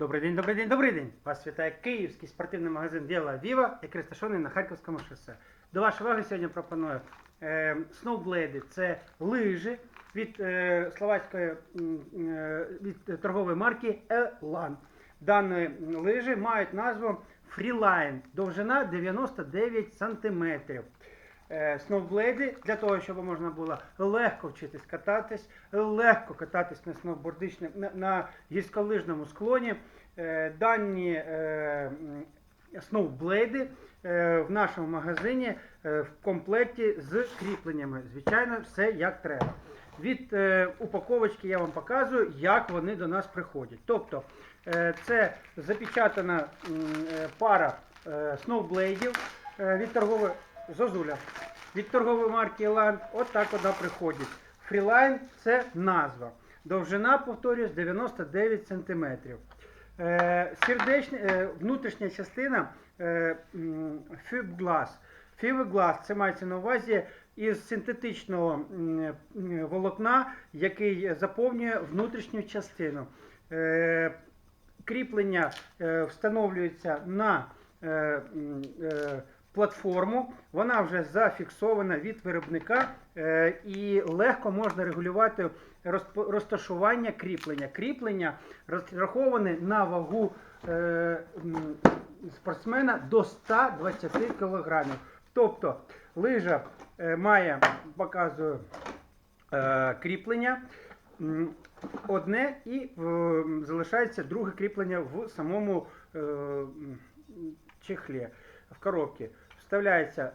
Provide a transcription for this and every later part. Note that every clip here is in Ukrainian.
Добрий день, добрий день, добрий день! Вас вітає київський спортивний магазин Діла Віва, який розташований на Харківському шосе. До вашої уваги сьогодні пропоную е, сноублейди. Це лижі від е, словацької е, від торгової марки Elan. Дані лижі мають назву Freeline, довжина 99 см. Е, Сноублейди для того, щоб можна було легко вчитись кататись, легко кататись на сноубордичному на, на гірськолижному склоні. Е, Дані е, сноублейди е, в нашому магазині в комплекті з кріпленнями. Звичайно, все як треба. Від упаковочки я вам показую, як вони до нас приходять. Тобто це запечатана пара сноублейдів е, від торгової Зозуля. Від торгової марки Elan от так вона приходить. Freeline це назва. Довжина, повторюсь, 99 см. Е, сердечна, е, внутрішня частина е, фібглас. Це мається на увазі із синтетичного м, волокна, який заповнює внутрішню частину. Е, кріплення е, встановлюється на е, е, платформу. Вона вже зафіксована від виробника е, і легко можна регулювати розташування кріплення. Кріплення розраховане на вагу е, спортсмена до 120 кг. Тобто лижа е, має, показую, кріплення. Одне і залишається друге кріплення в самому чехлі, в коробці. Вставляється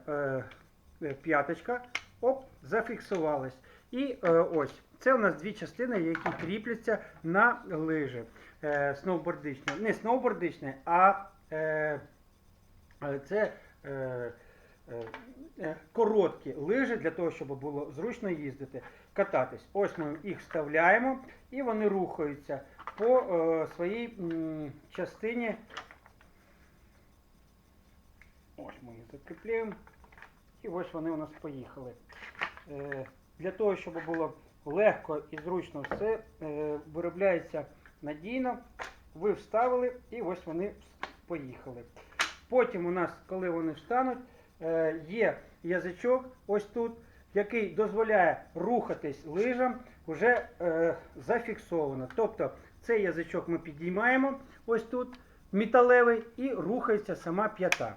е, п'яточка, оп, зафіксувалась. І е, ось це у нас дві частини, які кріпляться на лижі. Е, сноубордичні. Не сноубордичні, а е, е, це е, е, короткі лижі для того, щоб було зручно їздити, кататись. Ось ми їх вставляємо і вони рухаються по е, своїй м, частині. Ось ми їх закріпляємо. І ось вони у нас поїхали. Е, для того, щоб було легко і зручно все, е, виробляється надійно. Ви вставили і ось вони поїхали. Потім у нас, коли вони встануть, е, є язичок ось тут, який дозволяє рухатись лижам, вже зафіксовано. Тобто цей язичок ми підіймаємо ось тут, металевий, і рухається сама п'ята.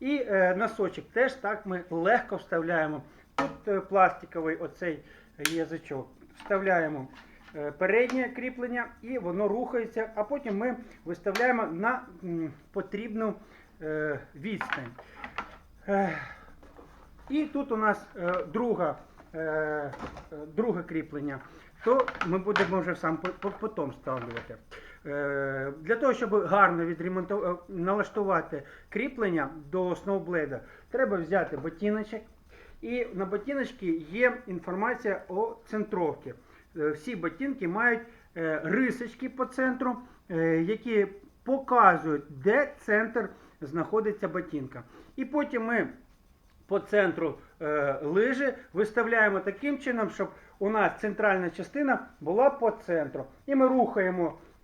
І е, носочок теж так ми легко вставляємо. Тут е, пластиковий оцей язичок. Вставляємо е, переднє кріплення і воно рухається, а потім ми виставляємо на м, потрібну е, відстань. Е, і тут у нас е, друга, е, е, друге кріплення, то ми будемо вже сам по- по- потім встановлювати. Е, Для того, щоб гарно відремонтувати, налаштувати кріплення до сноублейда, треба взяти ботиночок. І на ботиночці є інформація о центровці. Е, Всі ботинки мають е, рисочки по центру, е, які показують, де центр знаходиться ботинка. І потім ми по центру е, лижі виставляємо таким чином, щоб у нас центральна частина була по центру. І ми рухаємо е,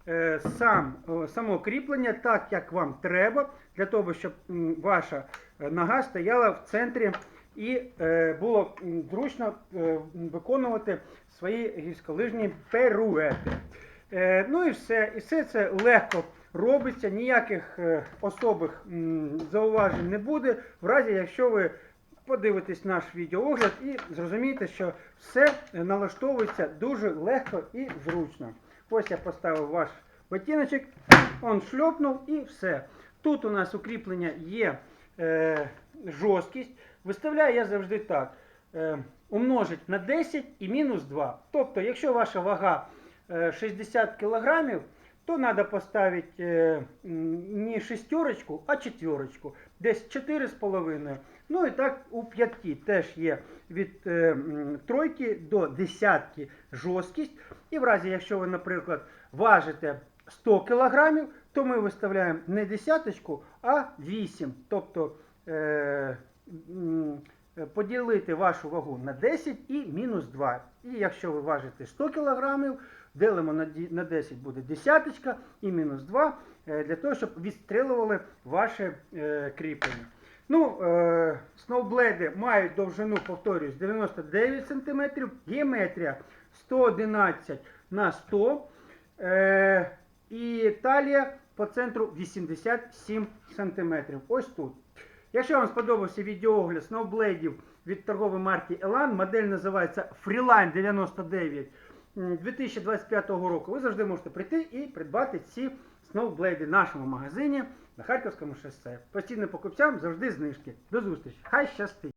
сам, е, само кріплення так, як вам треба, для того, щоб ваша е, нога стояла в центрі і е, було зручно виконувати свої гірськолижні перуети. Ну і все. І все це легко робиться, ніяких особих зауважень не буде, в разі якщо ви подивитесь наш відеоогляд і зрозумієте, що все налаштовується дуже легко і зручно. Ось я поставив ваш ботиночок, он шльопнув і все. Тут у нас укріплення є е, жорсткість. Виставляю я завжди так. Е, умножить на 10 і мінус 2. Тобто, якщо ваша вага е, 60 кг, то треба поставити е, не шестерочку, а четверочку. Десь 4,5. Ну і так у п'ятки теж є від е, тройки до десятки жорсткість. І в разі, якщо ви, наприклад, важите 100 кг, то ми виставляємо не десяточку, а 8. Тобто е, поділити вашу вагу на 10 і мінус 2. І якщо ви важите 100 кг, Делимо на 10 буде десяточка і мінус 2, е, для того, щоб відстрілювали ваше е, кріплення. Ну, е, сноубледи мають довжину, повторюсь, 99 см, геометрія 111 на 100 е, і талія по центру 87 см. Ось тут. Якщо вам сподобався відеоогляд сноублейдів від торгової марки Elan, модель називається Freeline 99 2025 року, ви завжди можете прийти і придбати ці сноублейди в нашому магазині на Харківському шосе. Постійним покупцям завжди знижки. До зустрічі. Хай щастить!